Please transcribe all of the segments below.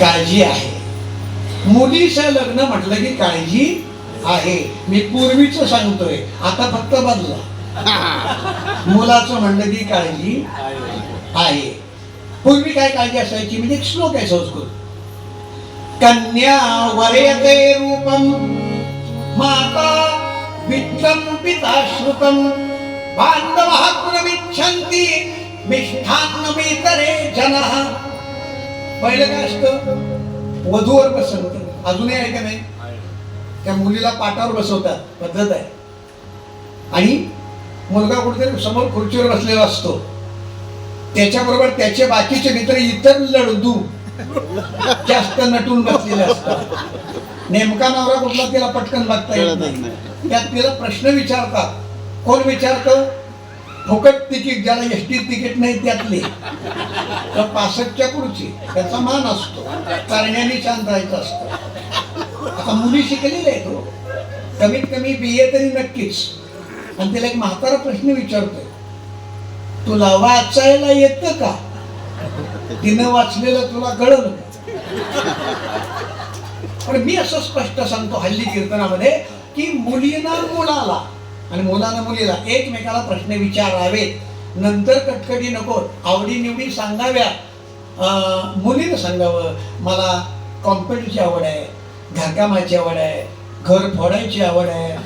काळजी आहे. मुलीचं लग्न म्हटलं की काळजी आहे. मी पूर्वीच सांगतोय. आता फक्त बदला. मुलाचं म्हणलं की काळजी आहे. पूर्वी काय काळजी असायची? म्हणजे एक श्लोक आहे संस्कृत. कन्या वरयते रूपम माता वित्तम पिता श्रुतम। बांधवः पुनमिच्छन्ति मिष्ठान्नमितरे जनः। पहिलं काय असतं? वधूवर पसंत अजूनही आहे का नाही? त्या मुलीला पाटावर बसवतात. पद्धत आहे. आणि मुलगा कुठेतरी समोर खुर्चीवर बसलेला असतो. त्याच्याबरोबर त्याचे बाकीचे मित्र इतर लढदू जास्त नटून बसलेले असतात. नेमका नवरा कुठला तिला पटकन बघता येत नाही. त्यात तिला प्रश्न विचारतात. कोण विचारतं? फुकट तिकीट ज्याला एस टी तिकीट नाही त्यातले. तर पासष्टच्या पुढची त्याचा मान असतो. कारण्याने शांत राहायचं असतं. आता मुली शिकलेल्या आहेत हो. कमीत कमी बी ए तरी नक्कीच. आणि तिला एक म्हातारा प्रश्न विचारतोय. तुला वाचायला येतं का? तिनं वाचलेलं तुला कळलं पण मी असं स्पष्ट सांगतो हल्ली कीर्तनामध्ये की मुलीना मुलाला आणि मुलानं मुलीला एकमेकाला प्रश्न विचारावेत नंतर कटकटी नको आवडीनिवडी सांगाव्या. मुलीनं सांगावं मला कॉम्प्युटरची आवड आहे घरकामाची आवड आहे घर फोडायची आवड आहे.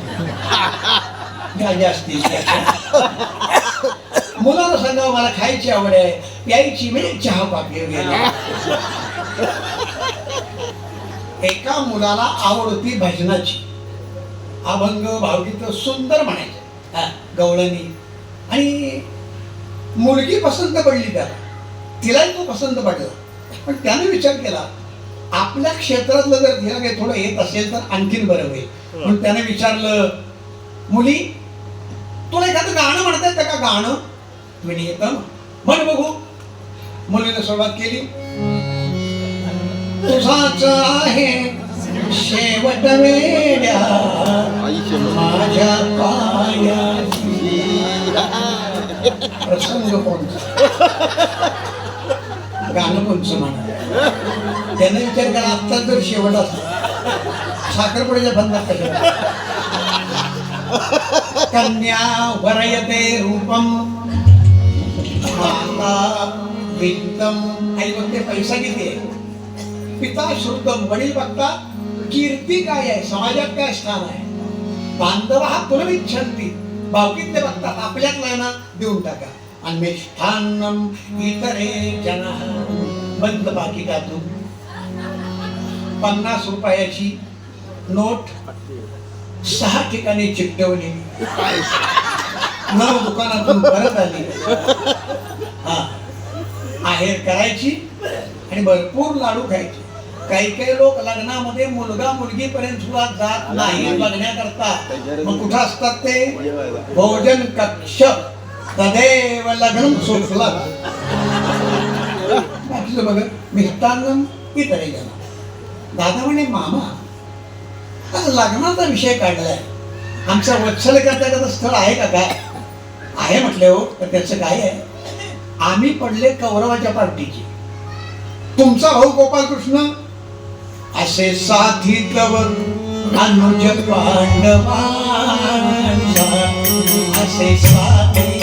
गाज्या असतील सांगावं मला खायची आवड आहे प्यायची म्हणजे चहा कॉफी वगैरे. एका मुलाला आवड होती भजनाची. अभंग भावगीत सुंदर म्हणायचे. हा, गवळणी. आणि मुलगी पसंत पडली त्याला. तिलाही तो पसंत पडला. पण त्याने विचार केला आपल्या क्षेत्रातलं जर तिला काही थोडं येत असेल तर आणखीन बरं होईल. पण त्याने विचारलं मुली तुला एखादं गाणं म्हणता येतं का गाणं? म्हणे येतं म्हण बघू. मुलीने सुरुवात केली. तुझाच आहे शेवट वेड्या माझ्या पायाची प्रसंग कोणता? गाणं कोणचं म्हणा? त्याने विचार केला आत्ताच जर शेवट असला साखरपुड्याच्या बंदात कशा कन्या वरयते रूपम माता वित्तम. आई बघते पैसा किती आहे? पिता श्रुतम वडील बघतात कीर्ती काय आहे? समाजात काय स्थान आहे? बांधव हा पुनविच्छंती बावकीतले बघतात आपल्यातला आहे देऊन टाका. आणि मिष्ठान्नम इतरे जना. बंद बाकी काजू पन्नास रुपयाची नोट सहा ठिकाणी चिकटवली. नऊ दुकानातून परत आली. हा. आहेर करायची आणि भरपूर लाडू खायचे. काही काही लोक लग्नामध्ये मुलगा मुलगी पर्यंत सुद्धा जात नाही बघण्याकरता. मग कुठं असतात ते? भोजन कक्ष. तदेव लग्न बाकीचं बघ मिष्टान्न इतरे गेला दादा म्हणे मामा आज लग्नाचा विषय काढलाय. आमच्या वत्सल करता स्थळ आहे का काय? आहे म्हटले हो तर त्याचं काय आहे? आम्ही पडले कौरवाच्या पार्टीची. तुमचा भाऊ गोपालकृष्ण असे साथी तव अनुज पांडवांचा. असे साथी